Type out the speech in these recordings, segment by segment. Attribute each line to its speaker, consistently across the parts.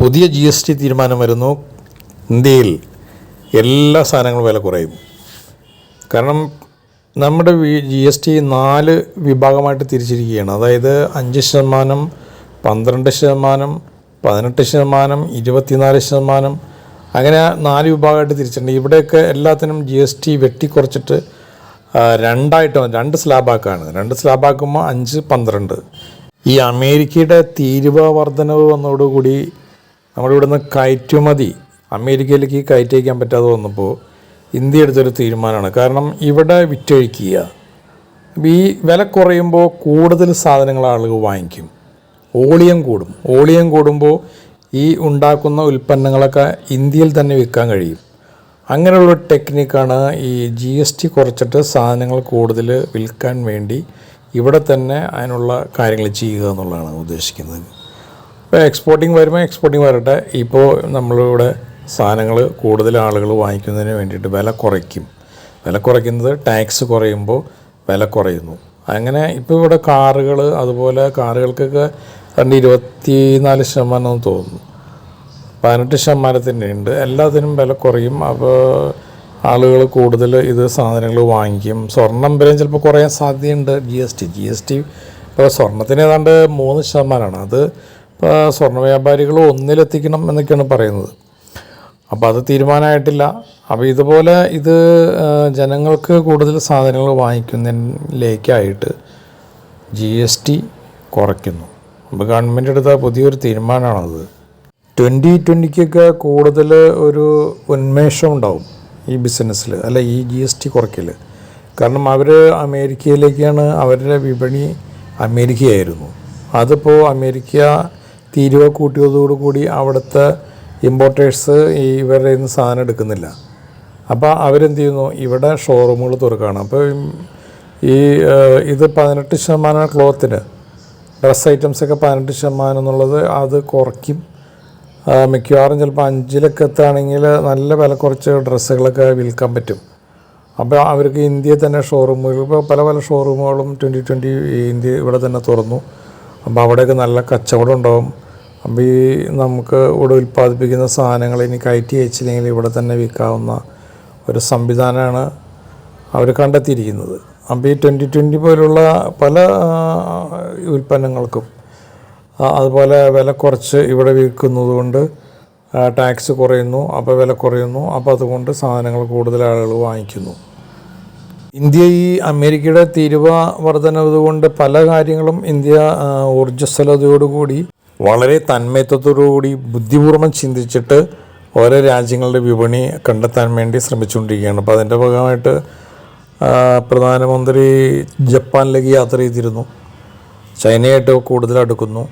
Speaker 1: പുതിയ G S T തീരുമാനം വരുന്നു. ഇന്ത്യയിൽ എല്ലാ സാധനങ്ങളും വില കുറയും. കാരണം നമ്മുടെ ജി എസ് ടി നാല് വിഭാഗമായിട്ട് തിരിച്ചിരിക്കുകയാണ്. അതായത് അഞ്ച് ശതമാനം പന്ത്രണ്ട് ശതമാനം പതിനെട്ട് ശതമാനം ഇരുപത്തിനാല് ശതമാനം അങ്ങനെ നാല് വിഭാഗമായിട്ട് തിരിച്ചിട്ടുണ്ട്. ഇവിടെയൊക്കെ എല്ലാത്തിനും ജി എസ് ടി വെട്ടിക്കുറച്ചിട്ട് രണ്ടായിട്ട് രണ്ട് സ്ലാബാക്കാണ്. രണ്ട് സ്ലാബാക്കുമ്പോൾ അഞ്ച് പന്ത്രണ്ട്. ഈ അമേരിക്കയുടെ തീരുവ വർധനവ് വന്നതോടുകൂടി നമ്മുടെ ഇവിടുന്ന് കയറ്റുമതി. അമേരിക്കയിലേക്ക് കയറ്റയക്കാൻ പറ്റാതെ വന്നപ്പോൾ ഇന്ത്യ എടുത്തൊരു തീരുമാനമാണ്. കാരണം ഇവിടെ വിറ്റഴിക്കുക. ഈ വില കുറയുമ്പോൾ കൂടുതൽ സാധനങ്ങൾ ആളുകൾ വാങ്ങിക്കും. ഓളിയം കൂടും. ഓളിയം കൂടുമ്പോൾ ഈ ഉണ്ടാക്കുന്ന ഉൽപ്പന്നങ്ങളൊക്കെ ഇന്ത്യയിൽ തന്നെ വിൽക്കാൻ കഴിയും. അങ്ങനെയുള്ള ടെക്നിക്കാണ് ഈ ജി എസ് ടി കുറച്ചിട്ട് സാധനങ്ങൾ കൂടുതൽ വിൽക്കാൻ വേണ്ടി ഇവിടെ തന്നെ അതിനുള്ള കാര്യങ്ങൾ ചെയ്യുക എന്നുള്ളതാണ് ഉദ്ദേശിക്കുന്നത്. എക്സ്പോർട്ടിങ് വരുമ്പോൾ എക്സ്പോർട്ടിങ് വരട്ടെ. ഇപ്പോൾ നമ്മളിവിടെ സാധനങ്ങൾ കൂടുതൽ ആളുകൾ വാങ്ങിക്കുന്നതിന് വേണ്ടിയിട്ട് വില കുറയ്ക്കും. വില കുറയ്ക്കുന്നത് ടാക്സ് കുറയുമ്പോൾ വില കുറയുന്നു. അങ്ങനെ ഇപ്പോൾ ഇവിടെ കാറുകൾ അതുപോലെ കാറുകൾക്കൊക്കെ രണ്ട് ഇരുപത്തി നാല് ശതമാനം തോന്നുന്നു. പതിനെട്ട് ശതമാനത്തിന്റെ ഉണ്ട് എല്ലാത്തിനും വില കുറയും. അപ്പോൾ ആളുകൾ കൂടുതൽ ഇത് സാധനങ്ങൾ വാങ്ങിക്കും. സ്വർണം വിലയും ചിലപ്പോൾ കുറയാൻ സാധ്യതയുണ്ട്. G S T G S T ഇപ്പോൾ സ്വർണത്തിന് ഏതാണ്ട് മൂന്ന് ശതമാനമാണ്. അത് സ്വർണ വ്യാപാരികൾ ഒന്നിലെത്തിക്കണം എന്നൊക്കെയാണ് പറയുന്നത്. അപ്പോൾ അത് തീരുമാനമായിട്ടില്ല. അപ്പോൾ ഇതുപോലെ ഇത് ജനങ്ങൾക്ക് കൂടുതൽ സാധനങ്ങൾ വാങ്ങിക്കുന്നതിലേക്കായിട്ട് ജി എസ് ടി കുറയ്ക്കുന്നു. അപ്പോൾ ഗവൺമെന്റ് എടുത്ത പുതിയൊരു തീരുമാനമാണത്. ട്വന്റി ട്വന്റിക്കൊക്കെ കൂടുതൽ ഒരു ഉന്മേഷം ഉണ്ടാവും ഈ ബിസിനസ്സിൽ അല്ല ഈ ജി എസ് ടി കുറയ്ക്കൽ കാരണം അവർ അമേരിക്കയിലേക്കാണ് അവരുടെ വിപണി അമേരിക്കയായിരുന്നു. അതിപ്പോൾ അമേരിക്ക തീരുവ കൂട്ടിയതോടുകൂടി അവിടുത്തെ ഇമ്പോർട്ടേഴ്സ് ഈ ഇവരുടെ നിന്ന് സാധനം എടുക്കുന്നില്ല. അപ്പോൾ അവരെന്ത് ചെയ്യുന്നു ഇവിടെ ഷോറൂമുകൾ തുറക്കുകയാണ് അപ്പോൾ ഈ ഇത് പതിനെട്ട് ശതമാനം ക്ലോത്തിന്. ഡ്രസ് ഐറ്റംസ് ഒക്കെ പതിനെട്ട് ശതമാനം എന്നുള്ളത് അത് കുറയ്ക്കും. മിക്കവാറും ചിലപ്പോൾ അഞ്ചിലൊക്കെ എത്തുകയാണെങ്കിൽ നല്ല വില കുറച്ച് ഡ്രസ്സുകളൊക്കെ വിൽക്കാൻ പറ്റും. അപ്പോൾ അവർക്ക് ഇന്ത്യയിൽ തന്നെ ഷോറൂമുകൾ ഇപ്പോൾ പല പല ഷോറൂമുകളും ട്വന്റി ട്വന്റി ഇന്ത്യ ഇവിടെ തന്നെ തുറന്നു. അപ്പോൾ അവിടെയൊക്കെ നല്ല കച്ചവടം ഉണ്ടാവും അപ്പോൾ ഈ നമുക്ക് ഇവിടെ ഉൽപ്പാദിപ്പിക്കുന്ന സാധനങ്ങൾ ഇനി കയറ്റി അയച്ചില്ലെങ്കിൽ ഇവിടെ തന്നെ വിൽക്കാവുന്ന ഒരു സംവിധാനമാണ് അവർ കണ്ടെത്തിയിരിക്കുന്നത്. അപ്പോൾ ഈ ട്വന്റി ട്വന്റി പോലുള്ള പല ഉൽപ്പന്നങ്ങൾക്കും അതുപോലെ വില കുറച്ച് ഇവിടെ വിൽക്കുന്നത് കൊണ്ട് ടാക്സ് കുറയുന്നു. അപ്പോൾ വില കുറയുന്നു. അപ്പോൾ അതുകൊണ്ട് സാധനങ്ങൾ കൂടുതൽ ആളുകൾ വാങ്ങിക്കുന്നു. ഇന്ത്യ ഈ അമേരിക്കയുടെ തീരുവ വർധനവ് കൊണ്ട് പല കാര്യങ്ങളും ഇന്ത്യ ഊർജസ്വലതയോടുകൂടി വളരെ തന്മയത്വത്തോടുകൂടി ബുദ്ധിപൂർവം ചിന്തിച്ചിട്ട് ഓരോ രാജ്യങ്ങളുടെ വിപണി കണ്ടെത്താൻ വേണ്ടി ശ്രമിച്ചുകൊണ്ടിരിക്കുകയാണ്. അപ്പോൾ അതിന്റെ ഭാഗമായിട്ട് പ്രധാനമന്ത്രി ജപ്പാനിലേക്ക് യാത്ര ചെയ്തിരുന്നു. ചൈനയായിട്ട് കൂടുതൽ അടുക്കുന്നു.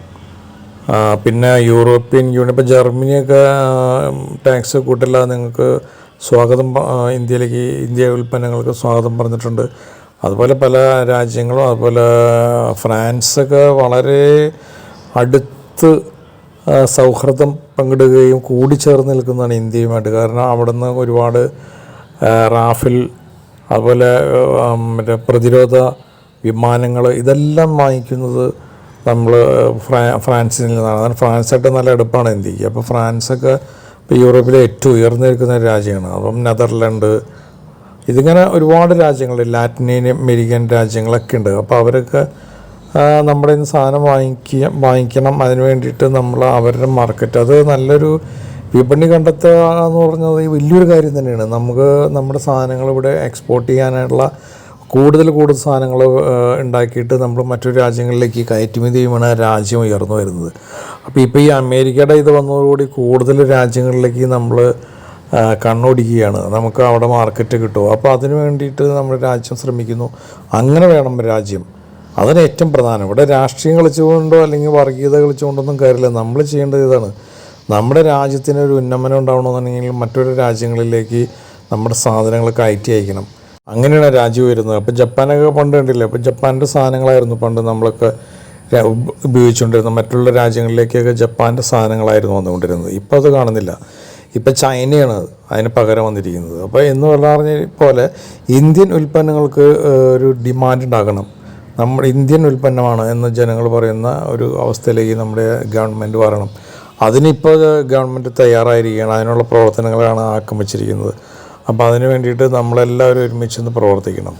Speaker 1: പിന്നെ യൂറോപ്യൻ യൂണിയൻ ഇപ്പോൾ ജർമ്മനിയൊക്കെ ടാക്സ് കൂട്ടില്ല നിങ്ങൾക്ക് സ്വാഗതം ഇന്ത്യയിലേക്ക് ഇന്ത്യ ഉൽപ്പന്നങ്ങൾക്ക് സ്വാഗതം പറഞ്ഞിട്ടുണ്ട്. അതുപോലെ പല രാജ്യങ്ങളും അതുപോലെ ഫ്രാൻസൊക്കെ വളരെ അടുത്ത് സൗഹൃദം പങ്കിടുകയും കൂടിച്ചേർന്ന് നിൽക്കുന്നതാണ് ഇന്ത്യയുമായിട്ട്. കാരണം അവിടെ നിന്ന് ഒരുപാട് റാഫിൽ അതുപോലെ മറ്റേ പ്രതിരോധ വിമാനങ്ങൾ ഇതെല്ലാം വാങ്ങിക്കുന്നത് നമ്മൾ ഫ്രാ ഫ്രാൻസിൽ നിന്നാണ്. ഫ്രാൻസായിട്ട് നല്ല അടുപ്പാണ് ഇന്ത്യയ്ക്ക്. അപ്പോൾ ഫ്രാൻസൊക്കെ ഇപ്പോൾ യൂറോപ്പിലെ ഏറ്റവും ഉയർന്നു നിൽക്കുന്ന രാജ്യമാണ്. അപ്പം നെതർലൻഡ് ഇതിങ്ങനെ ഒരുപാട് രാജ്യങ്ങൾ ലാറ്റിൻ അമേരിക്കൻ രാജ്യങ്ങളൊക്കെ ഉണ്ട്. അപ്പോൾ അവരൊക്കെ നമ്മുടെ ഇന്ന് സാധനം വാങ്ങിക്കുക വാങ്ങിക്കണം. അതിന് വേണ്ടിയിട്ട് നമ്മൾ അവരുടെ മാർക്കറ്റ് അത് നല്ലൊരു വിപണി കണ്ടെത്തുക എന്ന് പറഞ്ഞത് വലിയൊരു കാര്യം തന്നെയാണ്. നമുക്ക് നമ്മുടെ സാധനങ്ങൾ ഇവിടെ എക്സ്പോർട്ട് ചെയ്യാനായിട്ടുള്ള കൂടുതൽ കൂടുതൽ സാധനങ്ങൾ ഉണ്ടാക്കിയിട്ട് നമ്മൾ മറ്റു രാജ്യങ്ങളിലേക്ക് കയറ്റുമതി ചെയ്യുമ്പോൾ രാജ്യം ഉയർന്നു വരുന്നത്. അപ്പോൾ ഇപ്പോൾ ഈ അമേരിക്കയുടെ ഇത് വന്നതോടുകൂടി കൂടുതൽ രാജ്യങ്ങളിലേക്ക് നമ്മൾ കണ്ണോടിക്കുകയാണ്. നമുക്ക് അവിടെ മാർക്കറ്റ് കിട്ടുമോ അപ്പോൾ അതിന് വേണ്ടിയിട്ട് നമ്മൾ രാജ്യം ശ്രമിക്കുന്നു. അങ്ങനെ വേണം രാജ്യം. അതിന് ഏറ്റവും പ്രധാനം. ഇവിടെ രാഷ്ട്രീയം കളിച്ചുകൊണ്ടോ അല്ലെങ്കിൽ വർഗീയത കളിച്ചുകൊണ്ടൊന്നും കാര്യമില്ല. നമ്മൾ ചെയ്യേണ്ടത് ഇതാണ്. നമ്മുടെ രാജ്യത്തിന് ഒരു ഉന്നമനം ഉണ്ടാവണമെന്നുണ്ടെങ്കിൽ മറ്റൊരു രാജ്യങ്ങളിലേക്ക് നമ്മുടെ സാധനങ്ങൾ കയറ്റി അയക്കണം. അങ്ങനെയാണ് രാജ്യം വരുന്നത്. അപ്പം ജപ്പാനൊക്കെ പണ്ട് കണ്ടില്ല? അപ്പോൾ ജപ്പാന്റെ സാധനങ്ങളായിരുന്നു പണ്ട് നമ്മളൊക്കെ ഉപയോഗിച്ചുകൊണ്ടിരുന്നത്. മറ്റുള്ള രാജ്യങ്ങളിലേക്കൊക്കെ ജപ്പാന്റെ സാധനങ്ങളായിരുന്നു വന്നുകൊണ്ടിരുന്നത്. ഇപ്പോൾ അത് കാണുന്നില്ല. ഇപ്പം ചൈനയാണ് അത്. അതിന് പകരം വന്നിരിക്കുന്നത്. അപ്പോൾ എന്ന് പറഞ്ഞ പോലെ ഇന്ത്യൻ ഉൽപ്പന്നങ്ങൾക്ക് ഒരു ഡിമാൻഡ് ഉണ്ടാകണം. നമ്മൾ ഇന്ത്യൻ ഉൽപ്പന്നമാണ് എന്ന് ജനങ്ങൾ പറയുന്ന ഒരു അവസ്ഥയിലേക്ക് നമ്മുടെ ഗവൺമെന്റ് വരണം. അതിനിപ്പോൾ ഗവൺമെന്റ് തയ്യാറായിരിക്കുകയാണ്. അതിനുള്ള പ്രവർത്തനങ്ങളാണ് ആക്കം വെച്ചിരിക്കുന്നത് അപ്പോൾ അതിന് വേണ്ടിയിട്ട് നമ്മളെല്ലാവരും ഒരുമിച്ചൊന്ന് പ്രവർത്തിക്കണം.